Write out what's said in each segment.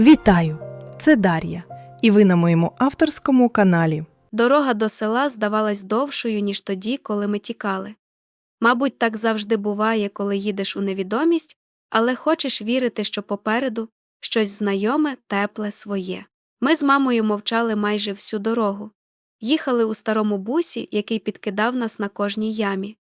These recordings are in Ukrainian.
Вітаю! Це Дар'я, і ви на моєму авторському каналі. Дорога до села здавалась довшою, ніж тоді, коли ми тікали. Мабуть, так завжди буває, коли їдеш у невідомість, але хочеш вірити, що попереду щось знайоме, тепле, своє. Ми з мамою мовчали майже всю дорогу. Їхали у старому бусі, який підкидав нас на кожній ямі.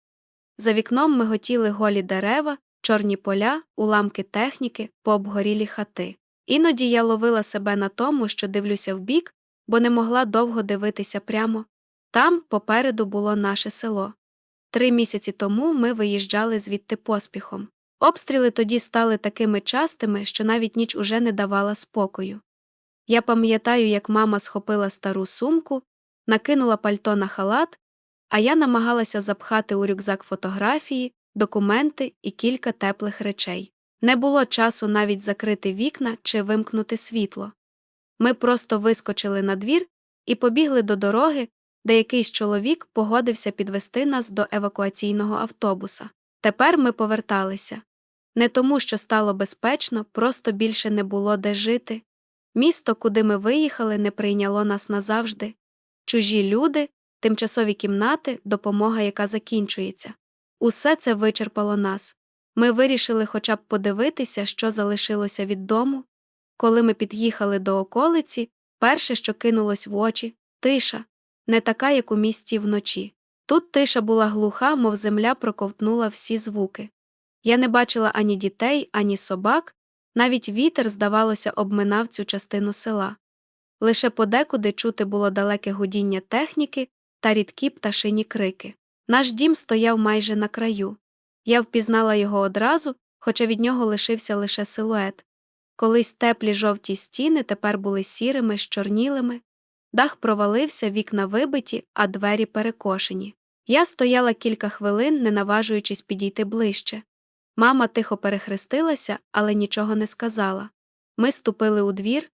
За вікном ми готіли голі дерева, чорні поля, уламки техніки, пообгорілі хати. Іноді я ловила себе на тому, що дивлюся вбік, бо не могла довго дивитися прямо. Там попереду було наше село. Три місяці тому ми виїжджали звідти поспіхом. Обстріли тоді стали такими частими, що навіть ніч уже не давала спокою. Я пам'ятаю, як мама схопила стару сумку, накинула пальто на халат, а я намагалася запхати у рюкзак фотографії, документи і кілька теплих речей. Не було часу навіть закрити вікна чи вимкнути світло. Ми просто вискочили на двір і побігли до дороги, де якийсь чоловік погодився підвести нас до евакуаційного автобуса. Тепер ми поверталися. Не тому, що стало безпечно, просто більше не було де жити. Місто, куди ми виїхали, не прийняло нас назавжди. Чужі люди, тимчасові кімнати, допомога, яка закінчується. Усе це вичерпало нас. Ми вирішили хоча б подивитися, що залишилося від дому. Коли ми під'їхали до околиці, перше, що кинулось в очі тиша, не така, як у місті вночі. Тут тиша була глуха, мов земля проковтнула всі звуки. Я не бачила ані дітей, ані собак, навіть вітер, здавалося, обминав цю частину села. Лише подекуди чути було далеке гудіння техніки та рідкі пташині крики. Наш дім стояв майже на краю. Я впізнала його одразу, хоча від нього лишився лише силует. Колись теплі жовті стіни тепер були сірими, щорнілими, дах провалився, вікна вибиті, а двері перекошені. Я стояла кілька хвилин, не наважуючись підійти ближче. Мама тихо перехрестилася, але нічого не сказала. Ми ступили у двір.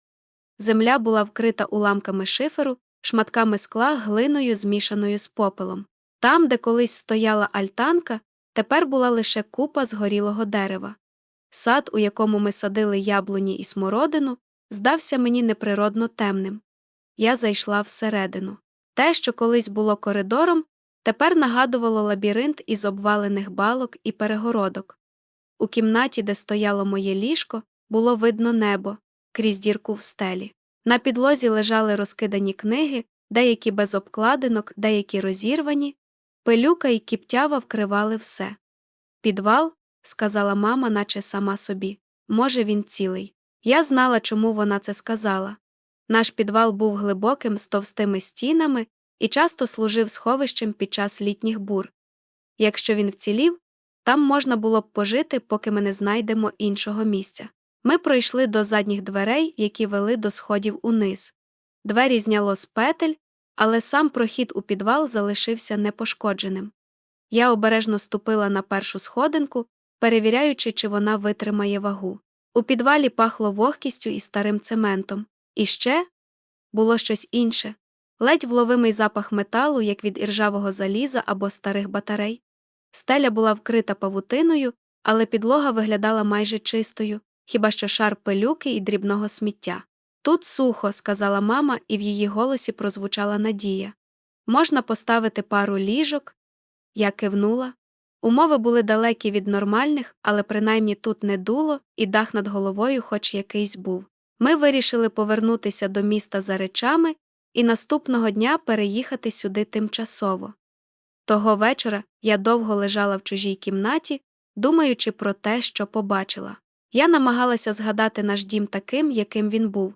Земля була вкрита уламками шиферу, шматками скла, глиною, змішаною з попелом. Там, де колись стояла альтанка, тепер була лише купа згорілого дерева. Сад, у якому ми садили яблуні і смородину, здався мені неприродно темним. Я зайшла всередину. Те, що колись було коридором, тепер нагадувало лабіринт із обвалених балок і перегородок. У кімнаті, де стояло моє ліжко, було видно небо крізь дірку в стелі. На підлозі лежали розкидані книги, деякі без обкладинок, деякі розірвані, пилюка і кіптява вкривали все. Підвал, сказала мама, наче сама собі, може, він цілий. Я знала, чому вона це сказала. Наш підвал був глибоким з товстими стінами і часто служив сховищем під час літніх бур. Якщо він вцілів, там можна було б пожити, поки ми не знайдемо іншого місця. Ми пройшли до задніх дверей, які вели до сходів униз. Двері зняло з петель, але сам прохід у підвал залишився непошкодженим. Я обережно ступила на першу сходинку, перевіряючи, чи вона витримає вагу. У підвалі пахло вогкістю і старим цементом. І ще було щось інше ледь вловимий запах металу, як від іржавого заліза або старих батарей. Стеля була вкрита павутиною, але підлога виглядала майже чистою, хіба що шар пилюки і дрібного сміття. Тут сухо, сказала мама, і в її голосі прозвучала надія. Можна поставити пару ліжок. Я кивнула. Умови були далекі від нормальних, але принаймні тут не дуло, і дах над головою хоч якийсь був. Ми вирішили повернутися до міста за речами і наступного дня переїхати сюди тимчасово. Того вечора я довго лежала в чужій кімнаті, думаючи про те, що побачила. Я намагалася згадати наш дім таким, яким він був,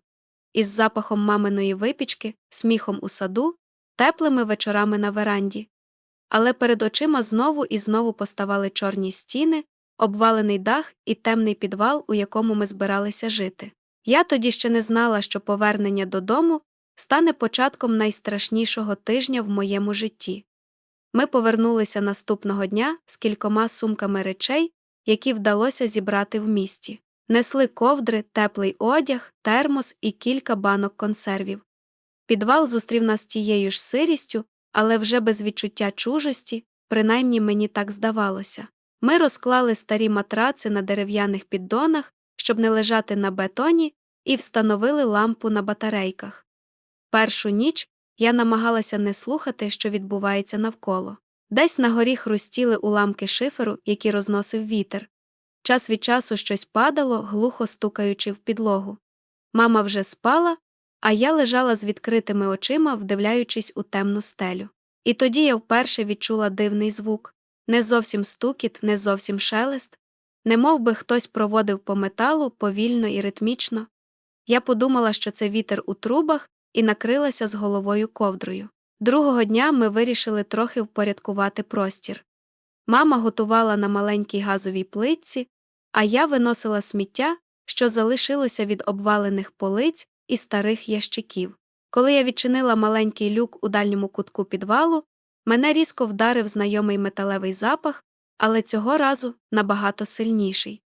із запахом маминої випічки, сміхом у саду, теплими вечорами на веранді. Але перед очима знову і знову поставали чорні стіни, обвалений дах і темний підвал, у якому ми збиралися жити. Я тоді ще не знала, що повернення додому стане початком найстрашнішого тижня в моєму житті. Ми повернулися наступного дня з кількома сумками речей, які вдалося зібрати в місті. Несли ковдри, теплий одяг, термос і кілька банок консервів. Підвал зустрів нас тією ж сирістю, але вже без відчуття чужості, принаймні мені так здавалося. Ми розклали старі матраци на дерев'яних піддонах, щоб не лежати на бетоні, і встановили лампу на батарейках. Першу ніч я намагалася не слухати, що відбувається навколо. Десь на горі хрустіли уламки шиферу, які розносив вітер. Час від часу щось падало, глухо стукаючи в підлогу. Мама вже спала, а я лежала з відкритими очима, вдивляючись у темну стелю. І тоді я вперше відчула дивний звук не зовсім стукіт, не зовсім шелест, не мов би хтось проводив по металу повільно і ритмічно. Я подумала, що це вітер у трубах, і накрилася з головою ковдрою. Другого дня ми вирішили трохи впорядкувати простір. Мама готувала на маленькій газовій плитці, а я виносила сміття, що залишилося від обвалених полиць і старих ящиків. Коли я відчинила маленький люк у дальньому кутку підвалу, мене різко вдарив знайомий металевий запах, але цього разу набагато сильніший.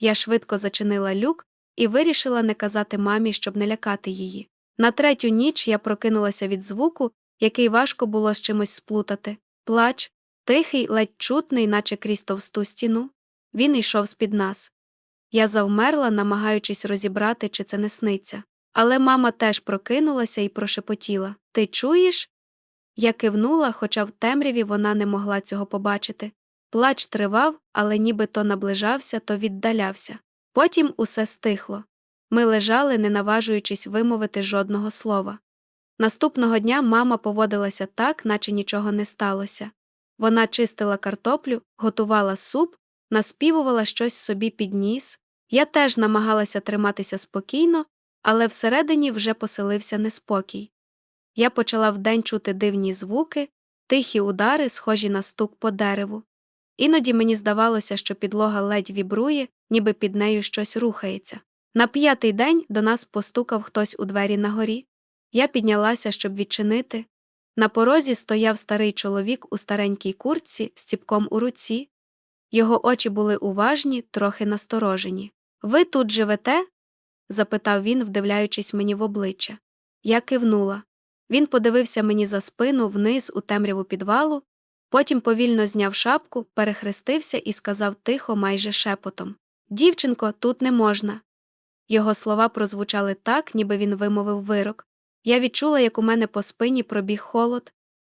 Я швидко зачинила люк і вирішила не казати мамі, щоб не лякати її. На третю ніч я прокинулася від звуку, який важко було з чимось сплутати. Плач, тихий, ледь чутний, наче крізь товсту стіну. Він йшов з-під нас. Я завмерла, намагаючись розібрати, чи це не сниться. Але мама теж прокинулася і прошепотіла Ти чуєш? Я кивнула, хоча в темряві вона не могла цього побачити. Плач тривав, але ніби то наближався, то віддалявся. Потім усе стихло. Ми лежали, не наважуючись вимовити жодного слова. Наступного дня мама поводилася так, наче нічого не сталося. Вона чистила картоплю, готувала суп, наспівувала щось собі під ніс. Я теж намагалася триматися спокійно, але всередині вже поселився неспокій. Я почала вдень чути дивні звуки, тихі удари, схожі на стук по дереву. Іноді мені здавалося, що підлога ледь вібрує, ніби під нею щось рухається. На п'ятий день до нас постукав хтось у двері на горі. Я піднялася, щоб відчинити. На порозі стояв старий чоловік у старенькій куртці з ціпком у руці. Його очі були уважні, трохи насторожені. Ви тут живете? запитав він, вдивляючись мені в обличчя. Я кивнула. Він подивився мені за спину вниз у темряву підвалу, потім повільно зняв шапку, перехрестився і сказав тихо, майже шепотом Дівчинко, тут не можна. Його слова прозвучали так, ніби він вимовив вирок. Я відчула, як у мене по спині пробіг холод.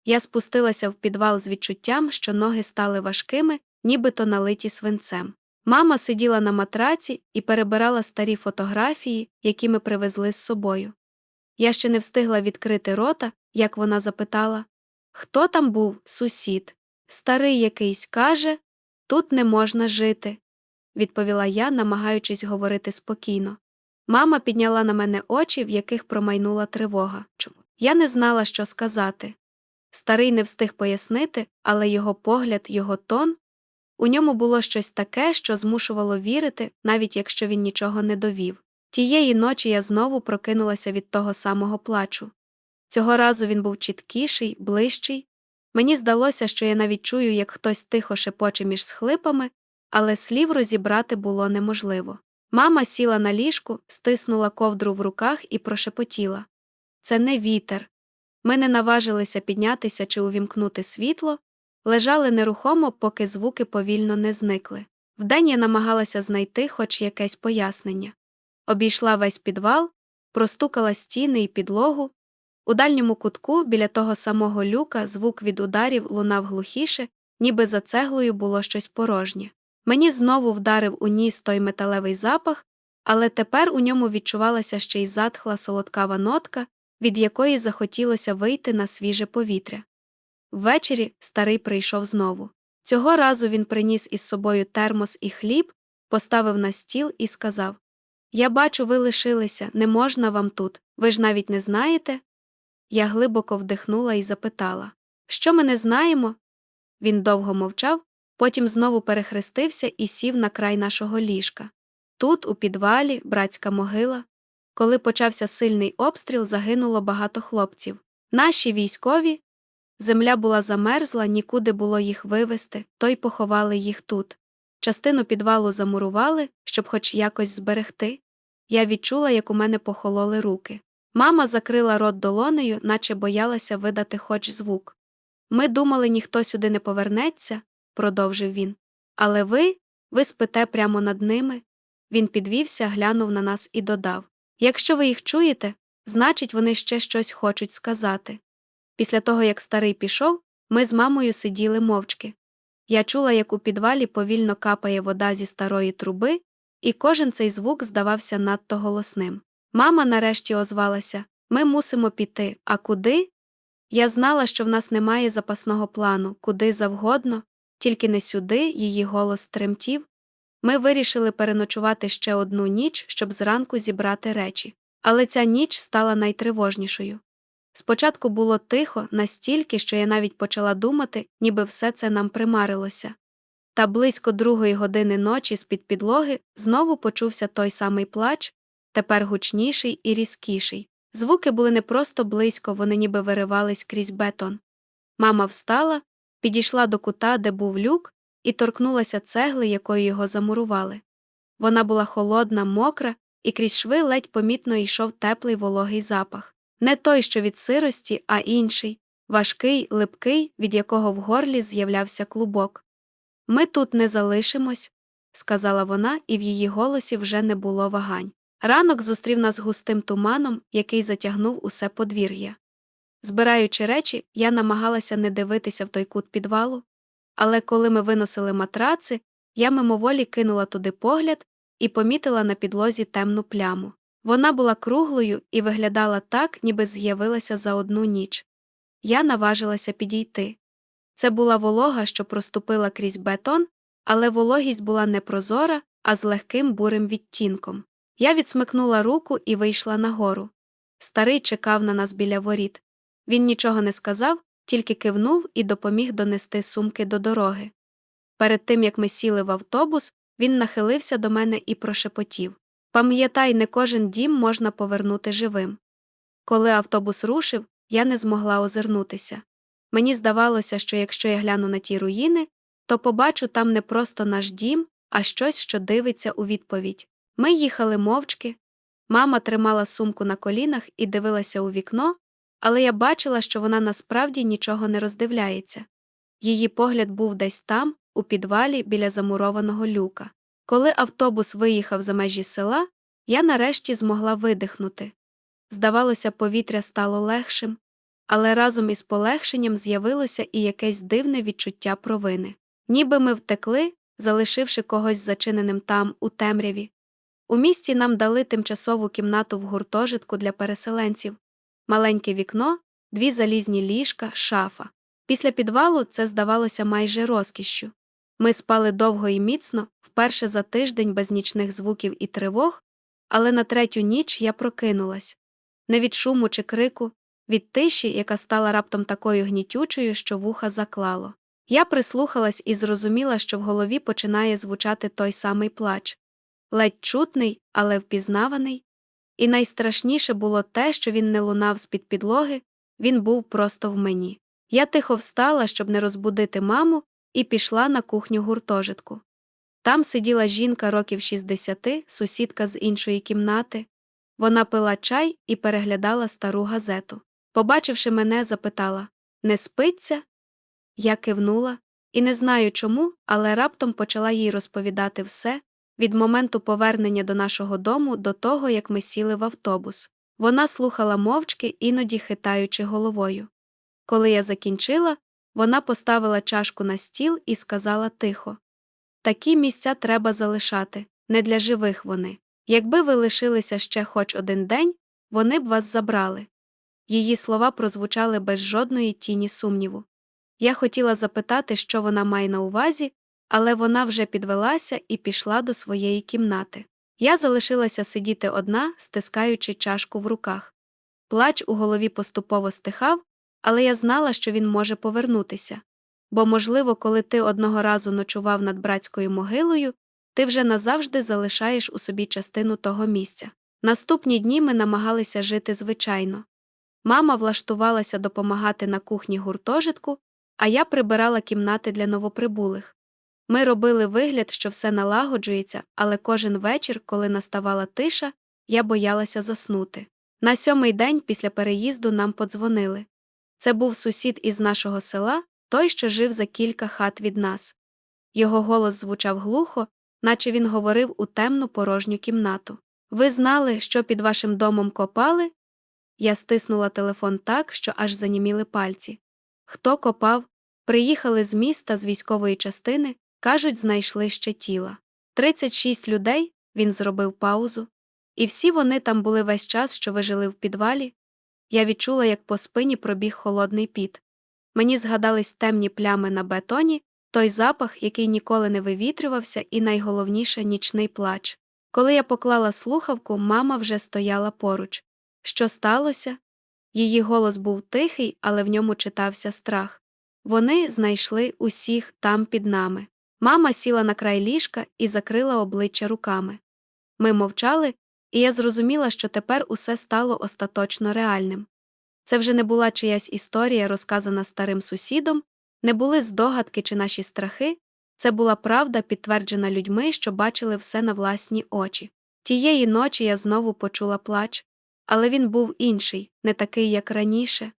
Я спустилася в підвал з відчуттям, що ноги стали важкими, нібито налиті свинцем. Мама сиділа на матраці і перебирала старі фотографії, які ми привезли з собою. Я ще не встигла відкрити рота, як вона запитала Хто там був, сусід? Старий якийсь каже тут не можна жити, відповіла я, намагаючись говорити спокійно. Мама підняла на мене очі, в яких промайнула тривога. Чому? Я не знала, що сказати. Старий не встиг пояснити, але його погляд, його тон у ньому було щось таке, що змушувало вірити, навіть якщо він нічого не довів. Тієї ночі я знову прокинулася від того самого плачу. Цього разу він був чіткіший, ближчий. Мені здалося, що я навіть чую, як хтось тихо шепоче між схлипами, але слів розібрати було неможливо. Мама сіла на ліжку, стиснула ковдру в руках і прошепотіла Це не вітер. Ми не наважилися піднятися чи увімкнути світло, лежали нерухомо, поки звуки повільно не зникли. Вдень я намагалася знайти хоч якесь пояснення. Обійшла весь підвал, простукала стіни і підлогу. У дальньому кутку, біля того самого люка, звук від ударів лунав глухіше, ніби за цеглою було щось порожнє. Мені знову вдарив у ніс той металевий запах, але тепер у ньому відчувалася ще й затхла солодкава нотка, від якої захотілося вийти на свіже повітря. Ввечері старий прийшов знову. Цього разу він приніс із собою термос і хліб, поставив на стіл і сказав Я бачу, ви лишилися, не можна вам тут, ви ж навіть не знаєте? Я глибоко вдихнула і запитала Що ми не знаємо? Він довго мовчав, потім знову перехрестився і сів на край нашого ліжка. Тут, у підвалі, братська могила. Коли почався сильний обстріл, загинуло багато хлопців. Наші військові. Земля була замерзла, нікуди було їх вивезти, то й поховали їх тут. Частину підвалу замурували, щоб хоч якось зберегти. Я відчула, як у мене похололи руки. Мама закрила рот долонею, наче боялася видати хоч звук. Ми думали, ніхто сюди не повернеться, продовжив він. Але ви, ви спите прямо над ними. Він підвівся, глянув на нас і додав Якщо ви їх чуєте, значить, вони ще щось хочуть сказати. Після того, як старий пішов, ми з мамою сиділи мовчки. Я чула, як у підвалі повільно капає вода зі старої труби, і кожен цей звук здавався надто голосним. Мама нарешті озвалася Ми мусимо піти. А куди? Я знала, що в нас немає запасного плану, куди завгодно, тільки не сюди, її голос тремтів. Ми вирішили переночувати ще одну ніч, щоб зранку зібрати речі. Але ця ніч стала найтривожнішою. Спочатку було тихо настільки, що я навіть почала думати, ніби все це нам примарилося. Та близько другої години ночі з-під підлоги знову почувся той самий плач, тепер гучніший і різкіший. Звуки були не просто близько, вони ніби виривались крізь бетон. Мама встала, підійшла до кута, де був люк, і торкнулася цегли, якою його замурували. Вона була холодна, мокра, і крізь шви ледь помітно йшов теплий вологий запах. Не той, що від сирості, а інший, важкий, липкий, від якого в горлі з'являвся клубок. Ми тут не залишимось, сказала вона, і в її голосі вже не було вагань. Ранок зустрів нас густим туманом, який затягнув усе подвір'я. Збираючи речі, я намагалася не дивитися в той кут підвалу, але коли ми виносили матраци, я мимоволі кинула туди погляд і помітила на підлозі темну пляму. Вона була круглою і виглядала так, ніби з'явилася за одну ніч. Я наважилася підійти. Це була волога, що проступила крізь бетон, але вологість була не прозора, а з легким бурим відтінком. Я відсмикнула руку і вийшла нагору. Старий чекав на нас біля воріт. Він нічого не сказав, тільки кивнув і допоміг донести сумки до дороги. Перед тим як ми сіли в автобус, він нахилився до мене і прошепотів Пам'ятай, не кожен дім можна повернути живим. Коли автобус рушив, я не змогла озирнутися. Мені здавалося, що якщо я гляну на ті руїни, то побачу там не просто наш дім, а щось, що дивиться у відповідь. Ми їхали мовчки. Мама тримала сумку на колінах і дивилася у вікно, але я бачила, що вона насправді нічого не роздивляється. Її погляд був десь там, у підвалі біля замурованого люка. Коли автобус виїхав за межі села, я нарешті змогла видихнути. Здавалося, повітря стало легшим, але разом із полегшенням з'явилося і якесь дивне відчуття провини. Ніби ми втекли, залишивши когось зачиненим там, у темряві. У місті нам дали тимчасову кімнату в гуртожитку для переселенців, маленьке вікно, дві залізні ліжка, шафа. Після підвалу це здавалося майже розкішшю. Ми спали довго і міцно, вперше за тиждень без нічних звуків і тривог, але на третю ніч я прокинулась не від шуму чи крику, від тиші, яка стала раптом такою гнітючою, що вуха заклало. Я прислухалась і зрозуміла, що в голові починає звучати той самий плач ледь чутний, але впізнаваний. І найстрашніше було те, що він не лунав з під підлоги, він був просто в мені. Я тихо встала, щоб не розбудити маму, і пішла на кухню гуртожитку. Там сиділа жінка років 60, сусідка з іншої кімнати. Вона пила чай і переглядала стару газету. Побачивши мене, запитала Не спиться? Я кивнула і не знаю чому, але раптом почала їй розповідати все від моменту повернення до нашого дому до того, як ми сіли в автобус. Вона слухала мовчки, іноді хитаючи головою. Коли я закінчила, вона поставила чашку на стіл і сказала тихо Такі місця треба залишати, не для живих вони. Якби ви лишилися ще хоч один день, вони б вас забрали. Її слова прозвучали без жодної тіні сумніву. Я хотіла запитати, що вона має на увазі, але вона вже підвелася і пішла до своєї кімнати. Я залишилася сидіти одна, стискаючи чашку в руках. Плач у голові поступово стихав, але я знала, що він може повернутися. Бо, можливо, коли ти одного разу ночував над братською могилою, ти вже назавжди залишаєш у собі частину того місця. Наступні дні ми намагалися жити звичайно. Мама влаштувалася допомагати на кухні гуртожитку, а я прибирала кімнати для новоприбулих. Ми робили вигляд, що все налагоджується, але кожен вечір, коли наставала тиша, я боялася заснути. На сьомий день після переїзду нам подзвонили. Це був сусід із нашого села, той, що жив за кілька хат від нас. Його голос звучав глухо, наче він говорив у темну порожню кімнату. Ви знали, що під вашим домом копали? Я стиснула телефон так, що аж заніміли пальці. Хто копав? Приїхали з міста з військової частини, кажуть, знайшли ще тіла. 36 людей, він зробив паузу. І всі вони там були весь час, що ви жили в підвалі. Я відчула, як по спині пробіг холодний піт. Мені згадались темні плями на бетоні, той запах, який ніколи не вивітрювався, і найголовніше нічний плач. Коли я поклала слухавку, мама вже стояла поруч. Що сталося? Її голос був тихий, але в ньому читався страх. Вони знайшли усіх там під нами. Мама сіла на край ліжка і закрила обличчя руками. Ми мовчали, і я зрозуміла, що тепер усе стало остаточно реальним. Це вже не була чиясь історія, розказана старим сусідом, не були здогадки чи наші страхи, це була правда, підтверджена людьми, що бачили все на власні очі. Тієї ночі я знову почула плач, але він був інший, не такий, як раніше.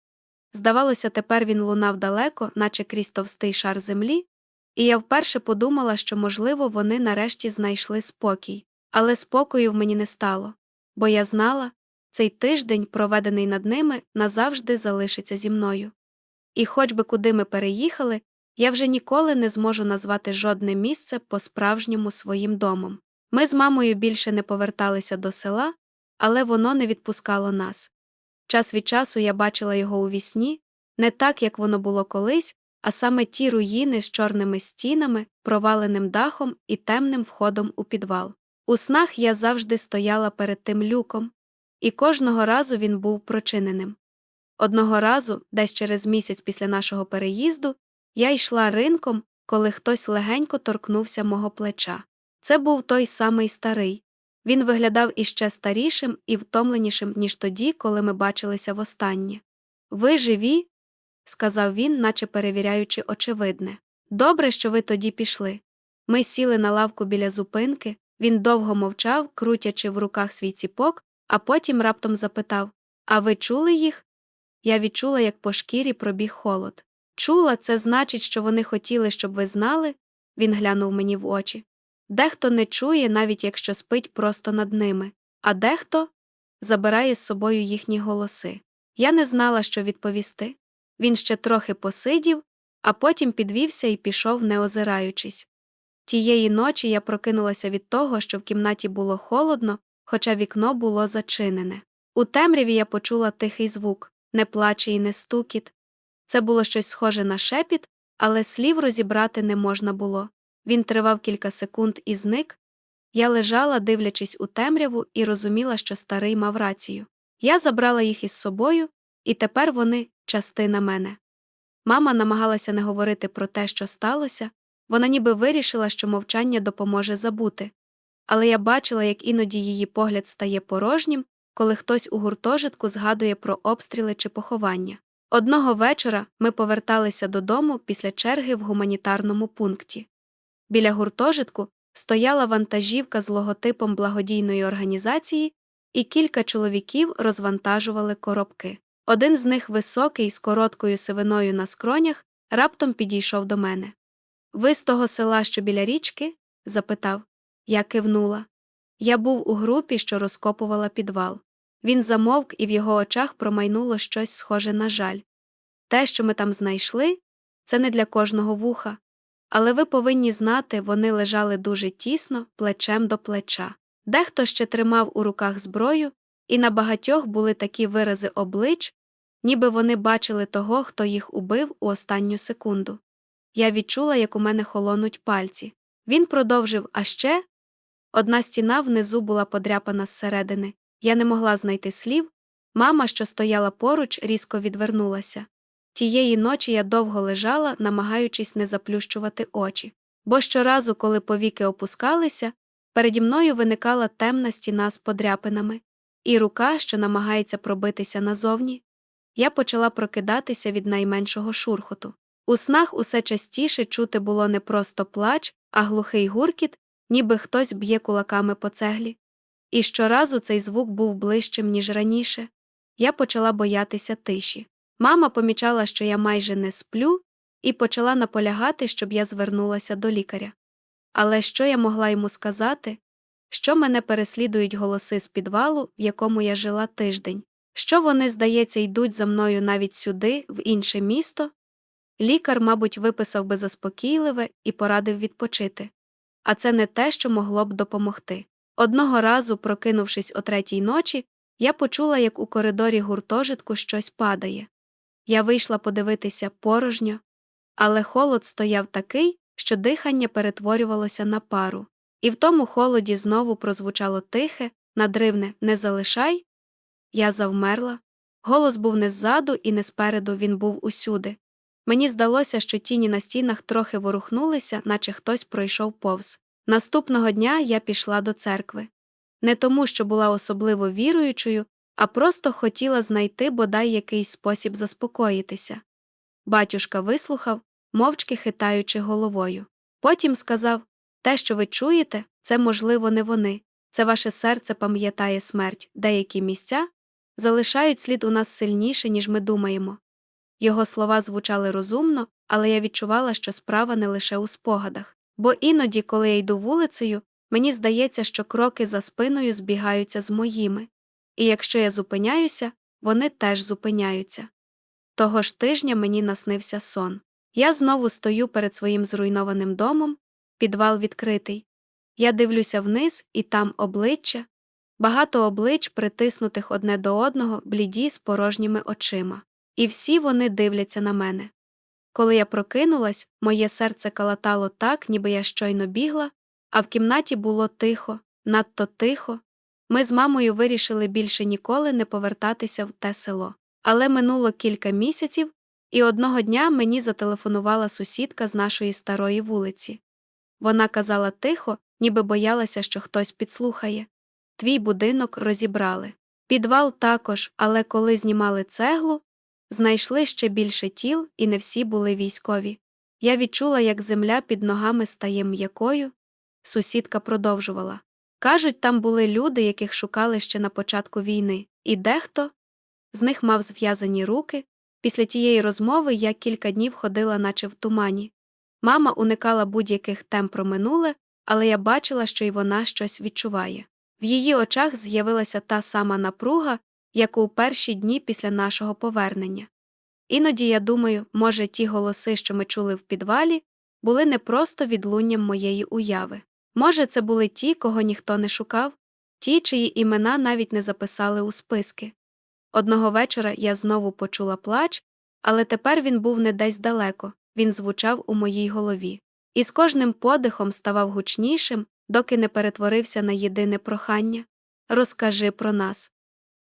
Здавалося, тепер він лунав далеко, наче крізь товстий шар землі, і я вперше подумала, що, можливо, вони нарешті знайшли спокій, але спокою в мені не стало, бо я знала, цей тиждень, проведений над ними, назавжди залишиться зі мною. І хоч би куди ми переїхали, я вже ніколи не зможу назвати жодне місце по-справжньому своїм домом. Ми з мамою більше не поверталися до села, але воно не відпускало нас. Час від часу я бачила його у вісні, не так, як воно було колись, а саме ті руїни з чорними стінами, проваленим дахом і темним входом у підвал. У снах я завжди стояла перед тим люком, і кожного разу він був прочиненим. Одного разу, десь через місяць після нашого переїзду, я йшла ринком, коли хтось легенько торкнувся мого плеча. Це був той самий старий. Він виглядав іще старішим і втомленішим, ніж тоді, коли ми бачилися востаннє. Ви живі? сказав він, наче перевіряючи очевидне. Добре, що ви тоді пішли. Ми сіли на лавку біля зупинки, він довго мовчав, крутячи в руках свій ціпок, а потім раптом запитав А ви чули їх? Я відчула, як по шкірі пробіг холод. Чула, це значить, що вони хотіли, щоб ви знали? Він глянув мені в очі. Дехто не чує, навіть якщо спить просто над ними, а дехто забирає з собою їхні голоси. Я не знала, що відповісти. Він ще трохи посидів, а потім підвівся і пішов, не озираючись. Тієї ночі я прокинулася від того, що в кімнаті було холодно, хоча вікно було зачинене. У темряві я почула тихий звук, не плач і не стукіт. Це було щось схоже на шепіт, але слів розібрати не можна було. Він тривав кілька секунд і зник. Я лежала, дивлячись у темряву, і розуміла, що старий мав рацію. Я забрала їх із собою, і тепер вони частина мене. Мама намагалася не говорити про те, що сталося, вона ніби вирішила, що мовчання допоможе забути. Але я бачила, як іноді її погляд стає порожнім, коли хтось у гуртожитку згадує про обстріли чи поховання. Одного вечора ми поверталися додому після черги в гуманітарному пункті. Біля гуртожитку стояла вантажівка з логотипом благодійної організації, і кілька чоловіків розвантажували коробки. Один з них, високий, з короткою сивиною на скронях, раптом підійшов до мене. Ви з того села, що біля річки? запитав. Я кивнула. Я був у групі, що розкопувала підвал. Він замовк, і в його очах промайнуло щось схоже на жаль. Те, що ми там знайшли, це не для кожного вуха. Але ви повинні знати, вони лежали дуже тісно, плечем до плеча. Дехто ще тримав у руках зброю, і на багатьох були такі вирази облич, ніби вони бачили того, хто їх убив у останню секунду. Я відчула, як у мене холонуть пальці. Він продовжив, а ще одна стіна внизу була подряпана зсередини. Я не могла знайти слів. Мама, що стояла поруч, різко відвернулася. Тієї ночі я довго лежала, намагаючись не заплющувати очі, бо щоразу, коли повіки опускалися, переді мною виникала темна стіна з подряпинами, і рука, що намагається пробитися назовні. Я почала прокидатися від найменшого шурхоту. У снах усе частіше чути було не просто плач, а глухий гуркіт, ніби хтось б'є кулаками по цеглі. І щоразу цей звук був ближчим, ніж раніше. Я почала боятися тиші. Мама помічала, що я майже не сплю, і почала наполягати, щоб я звернулася до лікаря. Але що я могла йому сказати? що мене переслідують голоси з підвалу, в якому я жила тиждень, що вони, здається, йдуть за мною навіть сюди, в інше місто. Лікар, мабуть, виписав би заспокійливе і порадив відпочити. А це не те, що могло б допомогти. Одного разу, прокинувшись о третій ночі, я почула, як у коридорі гуртожитку щось падає. Я вийшла подивитися порожньо, але холод стояв такий, що дихання перетворювалося на пару, і в тому холоді знову прозвучало тихе, надривне не залишай. Я завмерла. Голос був не ззаду і не спереду, він був усюди. Мені здалося, що тіні на стінах трохи ворухнулися, наче хтось пройшов повз. Наступного дня я пішла до церкви. Не тому, що була особливо віруючою, а просто хотіла знайти бодай якийсь спосіб заспокоїтися. Батюшка вислухав, мовчки хитаючи головою. Потім сказав те, що ви чуєте, це, можливо, не вони. Це ваше серце пам'ятає смерть, деякі місця залишають слід у нас сильніше, ніж ми думаємо. Його слова звучали розумно, але я відчувала, що справа не лише у спогадах. Бо іноді, коли я йду вулицею, мені здається, що кроки за спиною збігаються з моїми, і якщо я зупиняюся, вони теж зупиняються. Того ж тижня мені наснився сон. Я знову стою перед своїм зруйнованим домом, підвал відкритий. Я дивлюся вниз, і там обличчя, багато облич, притиснутих одне до одного, бліді з порожніми очима. І всі вони дивляться на мене. Коли я прокинулась, моє серце калатало так, ніби я щойно бігла, а в кімнаті було тихо, надто тихо. Ми з мамою вирішили більше ніколи не повертатися в те село. Але минуло кілька місяців, і одного дня мені зателефонувала сусідка з нашої старої вулиці. Вона казала тихо, ніби боялася, що хтось підслухає. Твій будинок розібрали. Підвал також, але коли знімали цеглу, знайшли ще більше тіл, і не всі були військові. Я відчула, як земля під ногами стає м'якою. Сусідка продовжувала. Кажуть, там були люди, яких шукали ще на початку війни, і дехто з них мав зв'язані руки. Після тієї розмови я кілька днів ходила, наче в тумані. Мама уникала будь-яких тем про минуле, але я бачила, що й вона щось відчуває. В її очах з'явилася та сама напруга, як у перші дні після нашого повернення. Іноді я думаю, може, ті голоси, що ми чули в підвалі, були не просто відлунням моєї уяви. Може, це були ті, кого ніхто не шукав, ті, чиї імена навіть не записали у списки. Одного вечора я знову почула плач, але тепер він був не десь далеко, він звучав у моїй голові. І з кожним подихом ставав гучнішим, доки не перетворився на єдине прохання розкажи про нас.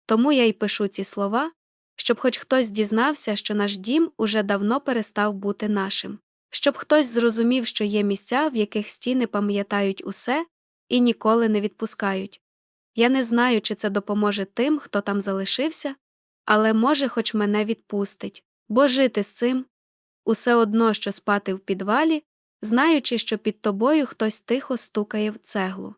Тому я й пишу ці слова, щоб хоч хтось дізнався, що наш дім уже давно перестав бути нашим, щоб хтось зрозумів, що є місця, в яких стіни пам'ятають усе і ніколи не відпускають. Я не знаю, чи це допоможе тим, хто там залишився, але може, хоч мене відпустить, бо жити з цим усе одно, що спати в підвалі, знаючи, що під тобою хтось тихо стукає в цеглу.